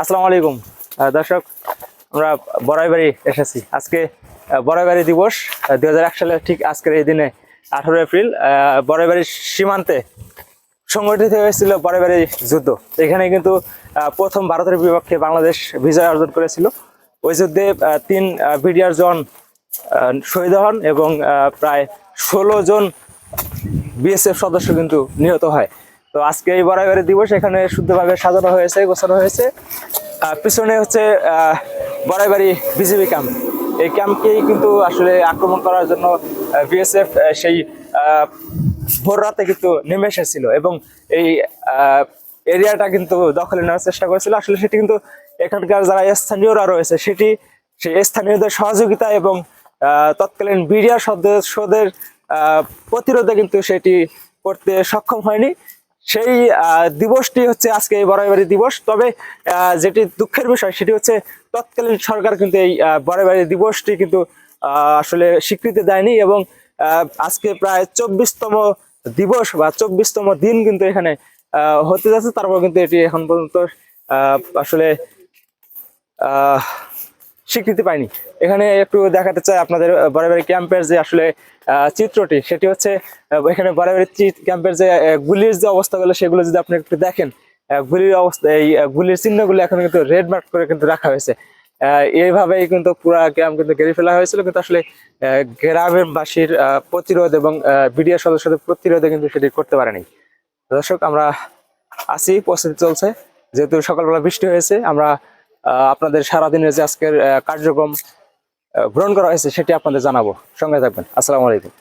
আসসালামু আলাইকুম। দর্শক, আমরা বড়াইবাড়ি এসেছি। আজকে বড়াইবাড়ি দিবস দুই সালের ঠিক আজকের এই দিনে আঠারো এপ্রিল বড়াইবাড়ির সীমান্তে সংগঠিত হয়েছিল বড়াইবাড়ি যুদ্ধ। এখানে কিন্তু প্রথম ভারতের বিপক্ষে বাংলাদেশ বিজয় অর্জন করেছিল। ওই যুদ্ধে তিন বিডিআর জন শহীদ হন এবং প্রায় ষোলো জন বিএসএফ সদস্য কিন্তু নিহত হয়। তো আজকে এই বরাবরের দিবস, এখানে শুদ্ধভাবে সাজানো হয়েছে, গোছানো হয়েছে। পিছনে হচ্ছে বরাইবাড়ি বিজিবি ক্যাম্প এই ক্যাম্পকেই কিন্তু আসলে আক্রমণ করার জন্য বিএসএফ সেই ভোর রাতে কিন্তু নেমে এসেছিল এবং এই এরিয়াটা কিন্তু দখলে নেওয়ার চেষ্টা করেছিল। আসলে সেটি কিন্তু এখানকার যারা স্থানীয়রা রয়েছে, সেটি সেই স্থানীয়দের সহযোগিতা এবং তৎকালীন বিডিআর সদস্যদের প্রতিরোধে কিন্তু সেটি করতে সক্ষম হয়নি। সেই দিবসটি হচ্ছে আজকে এই বড়াইবাড়ি দিবস। তবে যেটি দুঃখের বিষয় সেটি হচ্ছে তৎকালীন সরকার কিন্তু এই বড়াইবাড়ি দিবসটি কিন্তু আসলে স্বীকৃতি দেয়নি এবং আজকে প্রায় চব্বিশতম দিবস বা চব্বিশতম দিন কিন্তু এখানে হতে যাচ্ছে। তারপর কিন্তু এটি এখন পর্যন্ত আসলে আহ, স্বীকৃতি পায়নি। এখানে একটু দেখাতে চাই আপনাদের বরাবরি ক্যাম্পের যে আসলে চিত্রটি, সেটি হচ্ছে এখানে বরাবরি ক্যাম্পের যে গুলির যে অবস্থাগুলো, সেগুলো যদি আপনি একটু দেখেন গুলির অবস্থা, এই গুলির চিহ্নগুলো এখন কিন্তু রেড মার্ক করে কিন্তু রাখা হয়েছে। এইভাবেই কিন্তু পুরা ক্যাম্প কিন্তু ঘিরে ফেলা হয়েছিল, কিন্তু আসলে গ্রামের বাসীর প্রতিরোধ এবং বিডিআর সদস্যদের প্রতিরোধে কিন্তু সেটি করতে পারেনি। দর্শক, আমরা আসি প্রস্তুতি চলছে। যেহেতু সকালবেলা বৃষ্টি হয়েছে, আমরা আপনাদের সারাদিনের যে আজকের কার্যক্রম গ্রহণ করা হয়েছে, সেটি আপনাদের জানাব। সঙ্গে থাকবেন। আসসালামু আলাইকুম।